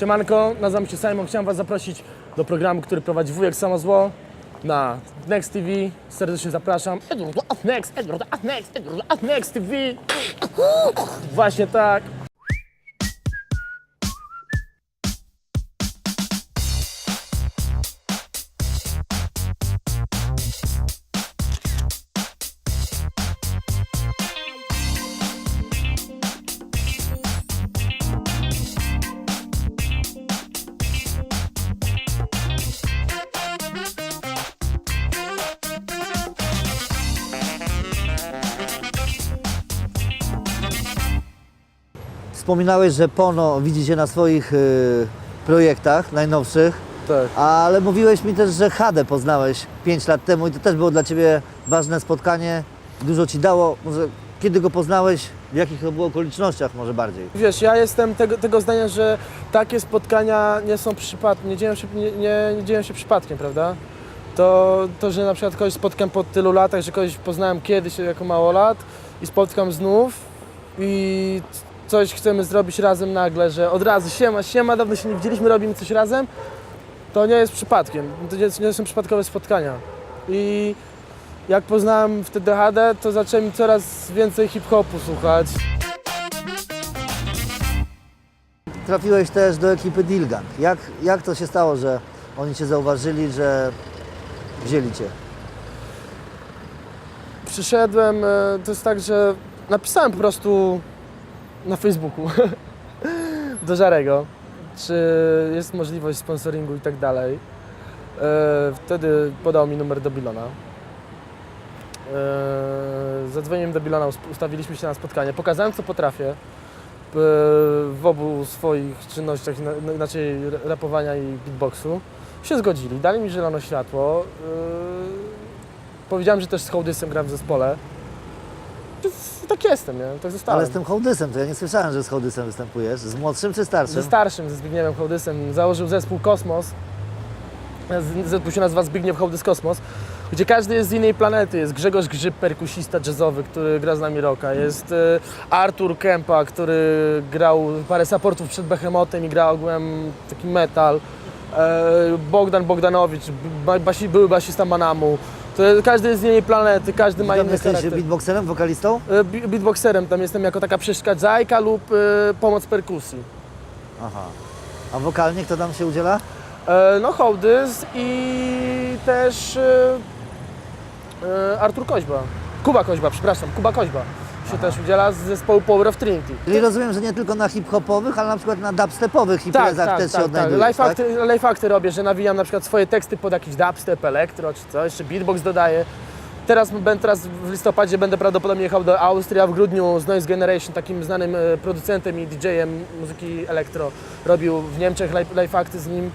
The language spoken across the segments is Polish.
Siemanko, nazywam się Simon. Chciałem Was zaprosić do programu, który prowadzi wujek Samozło na Next TV. Serdecznie zapraszam. Edward Next, Edward Next, Edward Next TV. Właśnie tak. Wspominałeś, że Pono widzicie na swoich y, projektach najnowszych, Tak. ale mówiłeś mi też, że Hadę poznałeś 5 lat temu i to też było dla Ciebie ważne spotkanie. Dużo Ci dało. Może kiedy go poznałeś, w jakich to było okolicznościach może bardziej? Wiesz, ja jestem tego, tego zdania, że takie spotkania nie są przypadkiem, nie dzieją się, nie, nie, nie dzieją się przypadkiem, prawda? To, to, że na przykład kogoś spotkam po tylu latach, że kogoś poznałem kiedyś jako mało lat i spotkam znów i coś chcemy zrobić razem nagle, że od razu siema, siema, dawno się nie widzieliśmy, robimy coś razem, to nie jest przypadkiem, to nie, nie są przypadkowe spotkania. I jak poznałem wtedy HD, to zacząłem coraz więcej hip-hopu słuchać. Trafiłeś też do ekipy Dilgang. Jak, jak to się stało, że oni Cię zauważyli, że wzięli Cię? Przyszedłem, e, to jest tak, że napisałem po prostu na Facebooku do Żarego, czy jest możliwość sponsoringu i tak dalej. E, Wtedy podał mi numer do Bilona. E, Zadzwoniłem do Bilona, ustawiliśmy się na spotkanie, pokazałem co potrafię e, w obu swoich czynnościach, no, inaczej ra- rapowania i beatboxu. Się zgodzili, dali mi zielone światło. Powiedziałem, że też z Hołdysem gram w zespole. Tak jestem, nie? Tak zostałem. Ale z tym Hołdysem, to ja nie słyszałem, że z Hołdysem występujesz. Z młodszym czy starszym? Ze starszym, ze Zbigniewem Hołdysem, założył zespół Kosmos. Zespół się nazywa Zbigniew Hołdys Kosmos, gdzie każdy jest z innej planety. Jest Grzegorz Grzyb, perkusista jazzowy, który gra z nami rocka. Jest e, Artur Kępa, który grał parę supportów przed Behemotem i gra ogółem taki metal. E, Bogdan Bogdanowicz, ba- basi, były basista Manamu. To każdy jest z innej planety, każdy ma Tam inny jesteś charakter. beatboxerem, wokalistą? E, bi- Beatboxerem, tam jestem jako taka przeszkadzajka lub e, pomoc perkusji. Aha. A wokalnie kto tam się udziela? E, No Hołdys i też e, e, Artur Koźba. Kuba Koźba, przepraszam, Kuba Koźba się też udziela z zespołu Power of Trinity. Czyli rozumiem, że nie tylko na hip-hopowych, ale na przykład na dubstepowych imprezach też się odnajdujesz, Life, tak? acty, life acty robię, że nawijam na przykład swoje teksty pod jakiś dubstep, elektro czy coś, czy beatbox dodaję. Teraz, teraz w listopadzie będę prawdopodobnie jechał do Austrii, a w grudniu z Noise Generation, takim znanym e, producentem i DJ-em muzyki elektro, robił w Niemczech live, live acty z nim.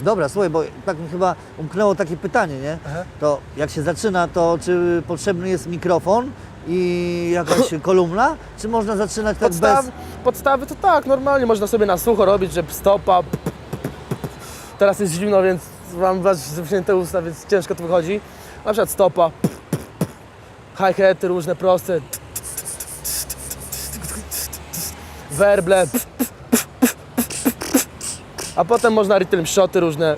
Dobra, słuchaj, bo tak mi chyba umknęło takie pytanie, nie? Aha. To jak się zaczyna, to czy potrzebny jest mikrofon i jakaś kolumna, czy można zaczynać tak Podstaw, bez... Podstawy to tak, normalnie można sobie na sucho robić, że stopa. p- p- Teraz jest zimno, więc mam zamknięte usta, więc ciężko to wychodzi. Na przykład stopa. Hi-haty różne proste. Werble. A potem można rytm shoty różne.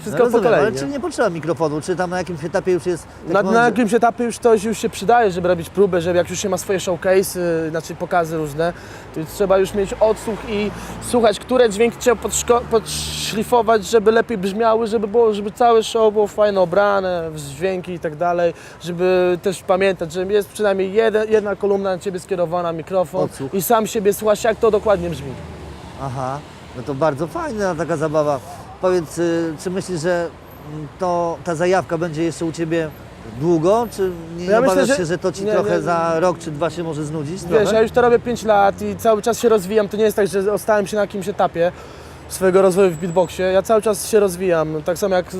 Wszystko po rozumiem, kolei. ale nie? czy nie potrzeba mikrofonu, czy tam na jakimś etapie już jest... tak Na, na jakimś etapie już to już się przydaje, żeby robić próbę, żeby jak już się ma swoje showcase, y, znaczy pokazy różne, to trzeba już mieć odsłuch i słuchać, które dźwięki trzeba podszlifować, żeby lepiej brzmiały, żeby było, żeby całe show było fajnie obrane, w dźwięki i tak dalej, żeby też pamiętać, że jest przynajmniej jeden, jedna kolumna na Ciebie skierowana, mikrofon Odsłuch. i sam siebie słuchasz, jak to dokładnie brzmi. Aha, no to bardzo fajna taka zabawa. Powiedz, y, czy myślisz, że mm, to, ta zajawka będzie jeszcze u Ciebie długo, czy nie Ja myślę, obawiasz że- się, że to Ci nie, trochę nie. za rok czy dwa się może znudzić? Wiesz, trochę? ja już to robię 5 lat i cały czas się rozwijam. To nie jest tak, że ostałem się na jakimś etapie swojego rozwoju w beatboxie. Ja cały czas się rozwijam. Tak samo jak y,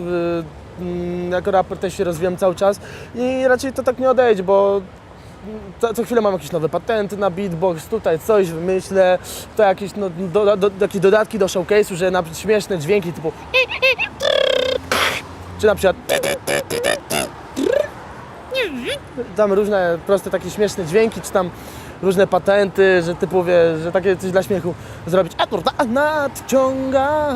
mm, jako raper też się rozwijam cały czas i raczej to tak nie odejdzie, bo co, co chwilę mam jakieś nowe patenty na beatbox, tutaj coś wymyślę, to jakieś, no, do, do, jakieś dodatki do showcase'u, że na śmieszne dźwięki typu czy na przykład tam różne proste takie śmieszne dźwięki, czy tam różne patenty, że typu wie, że takie coś dla śmiechu zrobić. Edward nadciąga,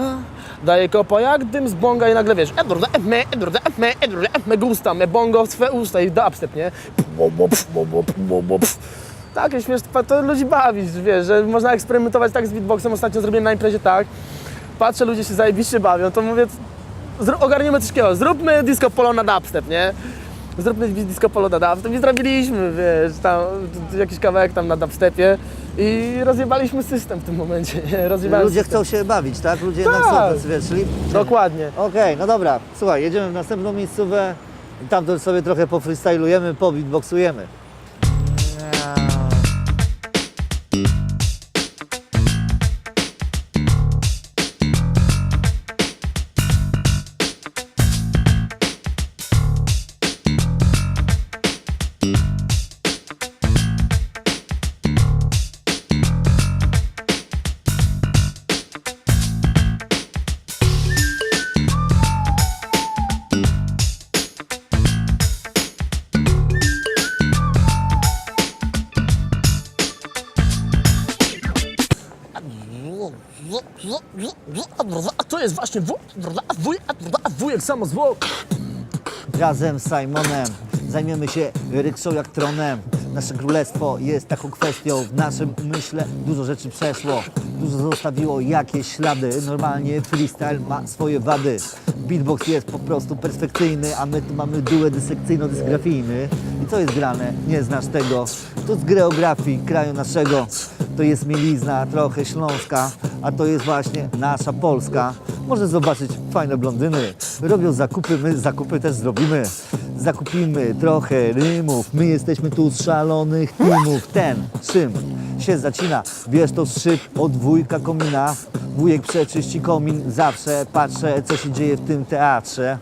daje kopa jak dym z bonga i nagle wiesz, Edward me, Edward me, Edward me gusta, me bongo w swe usta i dubstep, nie? Takie śmieszne, to ludzi bawi, wiesz, że można eksperymentować tak z beatboxem. Ostatnio zrobiłem na imprezie tak, patrzę, ludzie się zajebiście bawią, to mówię, ogarniemy coś takiego, zróbmy disco polo na dubstep, nie? Zróbmy disco polo na dubstep i zrobiliśmy, wiesz, tam jakiś kawałek tam na dubstepie i rozjebaliśmy system w tym momencie, nie? Rozjebałem Ludzie system. chcą się bawić, tak? Ludzie jednak są Tak. tacy, wiesz, czyli... Dokładnie. Okej, no dobra, słuchaj, jedziemy w następną miejscówę i tam to sobie trochę pofreestylujemy, pobeatboxujemy. A to jest właśnie wujek, wujek samo zło. Razem z Simonem zajmiemy się rykszą jak tronem. Nasze królestwo jest taką kwestią. W naszym umyśle dużo rzeczy przeszło. Dużo zostawiło jakieś ślady. Normalnie freestyle ma swoje wady. Beatbox jest po prostu perfekcyjny, a my tu mamy duet dysekcyjno-dysgrafijny. I co jest grane? Nie znasz tego. To z geografii kraju naszego. To jest mielizna, trochę śląska, a to jest właśnie nasza Polska. Może zobaczyć fajne blondyny. Robią zakupy, my zakupy też zrobimy. Zakupimy trochę rymów. My jesteśmy tu z szalonych teamów. Ten czym się zacina. Wiesz to szyb od wujka komina. Wujek przeczyści komin. Zawsze patrzę, co się dzieje w tym teatrze.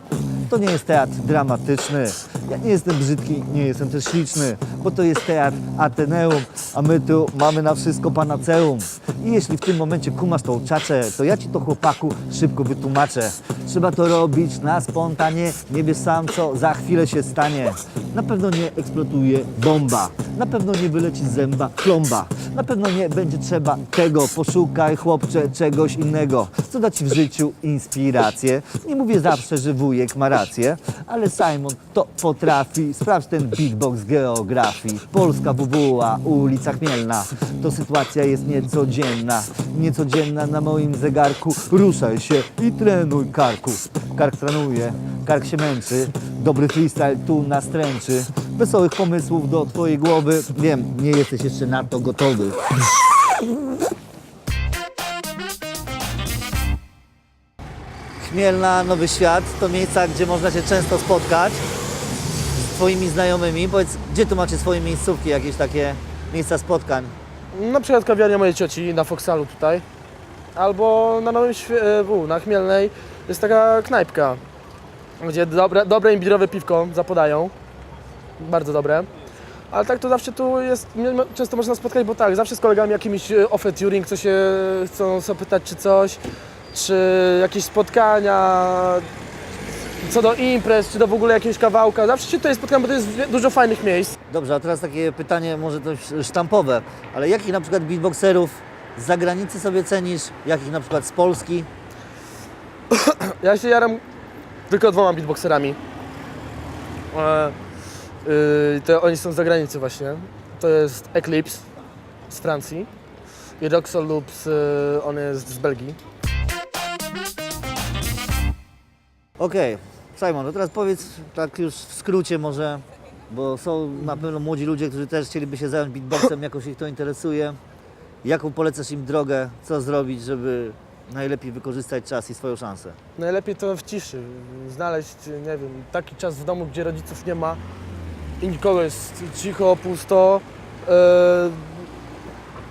To nie jest teatr dramatyczny. Ja nie jestem brzydki, nie jestem też śliczny, bo to jest teatr Ateneum, a my tu mamy na wszystko panaceum. I jeśli w tym momencie kumasz tą czaczę, to ja ci to chłopaku szybko wytłumaczę. Trzeba to robić na spontanie, nie wiesz sam co za chwilę się stanie. Na pewno nie eksploduje bomba, na pewno nie wyleci z zęba plomba, na pewno nie będzie trzeba tego, poszukaj chłopcze czegoś innego, co da ci w życiu inspirację. Nie mówię zawsze, że wujek ma rację, ale Simon to potrafi. Sprawdź ten beatbox geografii. Polska WWA, ulica Chmielna. To sytuacja jest niecodzienna. Niecodzienna na moim zegarku. Ruszaj się i trenuj karku. Kark trenuje, kark się męczy. Dobry freestyle tu nastręczy. Wesołych pomysłów do twojej głowy. Wiem, nie jesteś jeszcze na to gotowy. Chmielna, Nowy Świat to miejsca, gdzie można się często spotkać z Twoimi znajomymi. Powiedz, gdzie tu macie swoje miejscówki, jakieś takie miejsca spotkań? Na przykład kawiarnia mojej cioci na Foxalu tutaj. Albo na Nowym Świe- e, na Chmielnej jest taka knajpka, gdzie dobre, dobre imbirowe piwko zapodają. Bardzo dobre. Ale tak to zawsze tu jest, często można spotkać, bo tak, zawsze z kolegami jakimiś e, offer turing, co się chcą zapytać czy coś, czy jakieś spotkania, co do imprez, czy do w ogóle jakiegoś kawałka. Zawsze się tutaj spotkam, bo to jest dużo fajnych miejsc. Dobrze, a teraz takie pytanie, może to sztampowe, ale jakich na przykład beatboxerów z zagranicy sobie cenisz, jakich na przykład z Polski? Ja się jaram tylko dwoma beatboxerami. E, y, to oni są z zagranicy właśnie. To jest Eclipse z Francji i Roxol Loops, y, on jest z Belgii. Okej, Simon, to teraz powiedz tak już w skrócie może, bo są na pewno młodzi ludzie, którzy też chcieliby się zająć beatboxem, jakoś ich to interesuje. Jaką polecasz im drogę, co zrobić, żeby najlepiej wykorzystać czas i swoją szansę? Najlepiej to w ciszy, znaleźć, nie wiem, taki czas w domu, gdzie rodziców nie ma i nikogo jest cicho, pusto. E,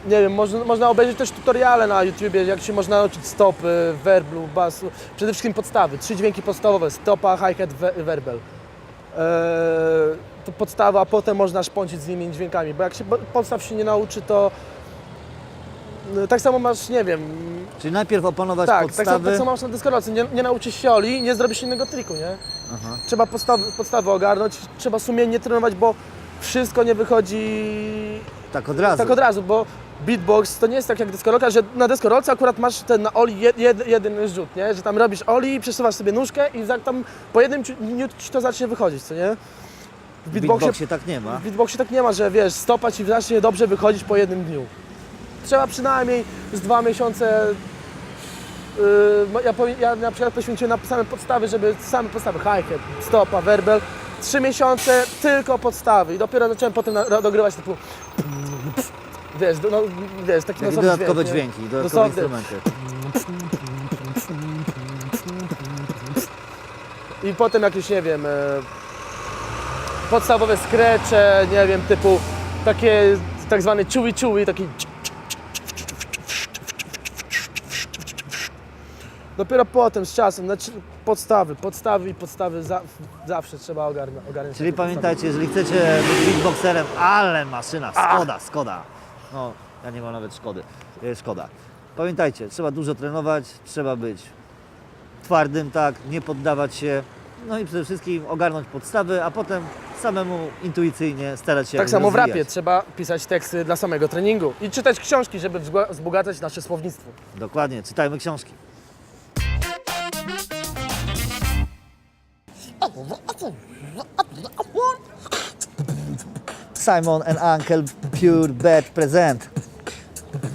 nie wiem, można, można obejrzeć też tutoriale na YouTubie, jak się można nauczyć stopy, werblu, basu. Przede wszystkim podstawy, trzy dźwięki podstawowe, stopa, hi-hat, we- werbel. E, to podstawa, a potem można szpącić z nimi dźwiękami, bo jak się podstaw się nie nauczy, to tak samo masz, nie wiem, Czyli najpierw opanować tak, tak, samo- podstawy. tak samo masz na dyskorolce, nie, nie nauczysz się oli, nie zrobisz innego triku, nie? Aha. Trzeba podstawy, podstawy ogarnąć, trzeba sumiennie trenować, bo wszystko nie wychodzi Tak od razu. tak od razu, bo beatbox to nie jest tak jak deskorolka, że na deskorolce akurat masz ten na oli jed, jed, jeden rzut, nie? Że tam robisz oli, przesuwasz sobie nóżkę i tam po jednym dniu ci to zacznie wychodzić, co nie? W W beatboxie, beatboxie tak nie ma. w beatboxie tak nie ma, że wiesz, stopa ci zacznie dobrze wychodzić po jednym dniu. Trzeba przynajmniej z dwa miesiące. Yy, ja, ja na przykład poświęciłem na same podstawy, żeby same podstawy, hi-hat, stopa, werbel. Trzy miesiące tylko podstawy i dopiero zacząłem potem na, dogrywać typu wiesz, no, wiesz, taki nosowy dodatkowe dźwięk, nie? dźwięki, dodatkowe instrumenty. I potem jakieś, nie wiem, e, podstawowe skrecze, nie wiem, typu takie tak zwane chewy chewy, taki Dopiero potem, z czasem, znaczy podstawy, podstawy i podstawy za, zawsze trzeba ogarnąć. ogarnąć Czyli pamiętajcie, jeżeli chcecie być beatboxerem, ale maszyna, Skoda, Skoda. No, ja nie mam nawet Szkody, e, Szkoda. Pamiętajcie, trzeba dużo trenować, trzeba być twardym, tak, nie poddawać się, no i przede wszystkim ogarnąć podstawy, a potem samemu intuicyjnie starać się Tak samo w rozwijać. rapie trzeba pisać teksty dla samego treningu i czytać książki, żeby wzbogacać nasze słownictwo. Dokładnie, czytajmy książki. Simon and Uncle Pure Bad Present.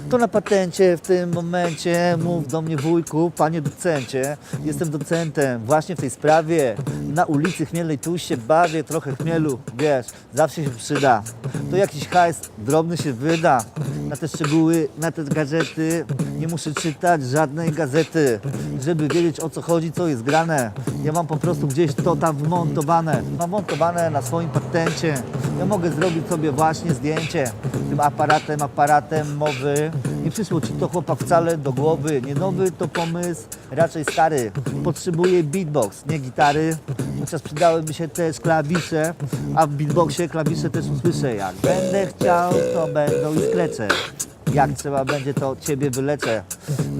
To na patencie w tym momencie. Mów do mnie wujku, panie docencie. Jestem docentem właśnie w tej sprawie. Na ulicy Chmielnej tu się bawię, trochę chmielu, wiesz, zawsze się przyda. To jakiś hajs drobny się wyda. Na te szczegóły, na te gadżety nie muszę czytać żadnej gazety, żeby wiedzieć o co chodzi, co jest grane. Ja mam po prostu gdzieś to tam wmontowane. Mam montowane na swoim patencie. Ja mogę zrobić sobie właśnie zdjęcie tym aparatem, aparatem mowy. Nie przyszło ci to chłopa wcale do głowy. Nie nowy to pomysł, raczej stary. Potrzebuję beatbox, nie gitary. Chociaż przydałyby się też klawisze, a w beatboxie klawisze też usłyszę. Jak będę chciał, to będą i skrecze. Jak trzeba będzie, to ciebie wyleczę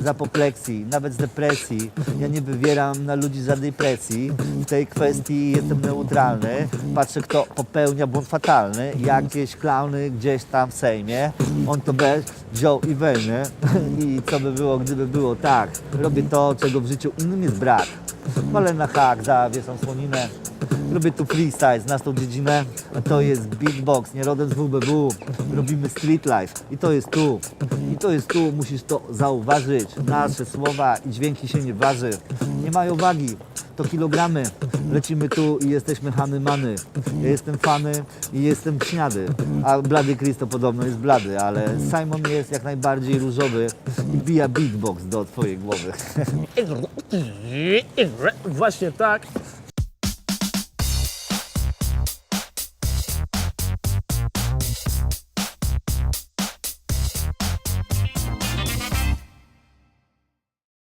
z apopleksji, nawet z depresji. Ja nie wywieram na ludzi żadnej presji. W tej kwestii jestem neutralny. Patrzę, kto popełnia błąd fatalny. Jakieś klauny gdzieś tam w Sejmie. On to bez wziął i weźmie. I co by było, gdyby było tak? Robię to, czego w życiu innym jest brak. Walę na hak, zawieszam słoninę. Robię tu freestyle, znasz tą dziedzinę? To jest beatbox, nie rodem z WBW. Robimy street life i to jest tu. I to jest tu, musisz to zauważyć. Nasze słowa i dźwięki się nie waży. Nie mają wagi, to kilogramy. Lecimy tu i jesteśmy hany many. Ja jestem fany i jestem śniady. A Blady Chris to podobno jest blady, ale Simon jest jak najbardziej różowy i bija beatbox do twojej głowy. Właśnie tak.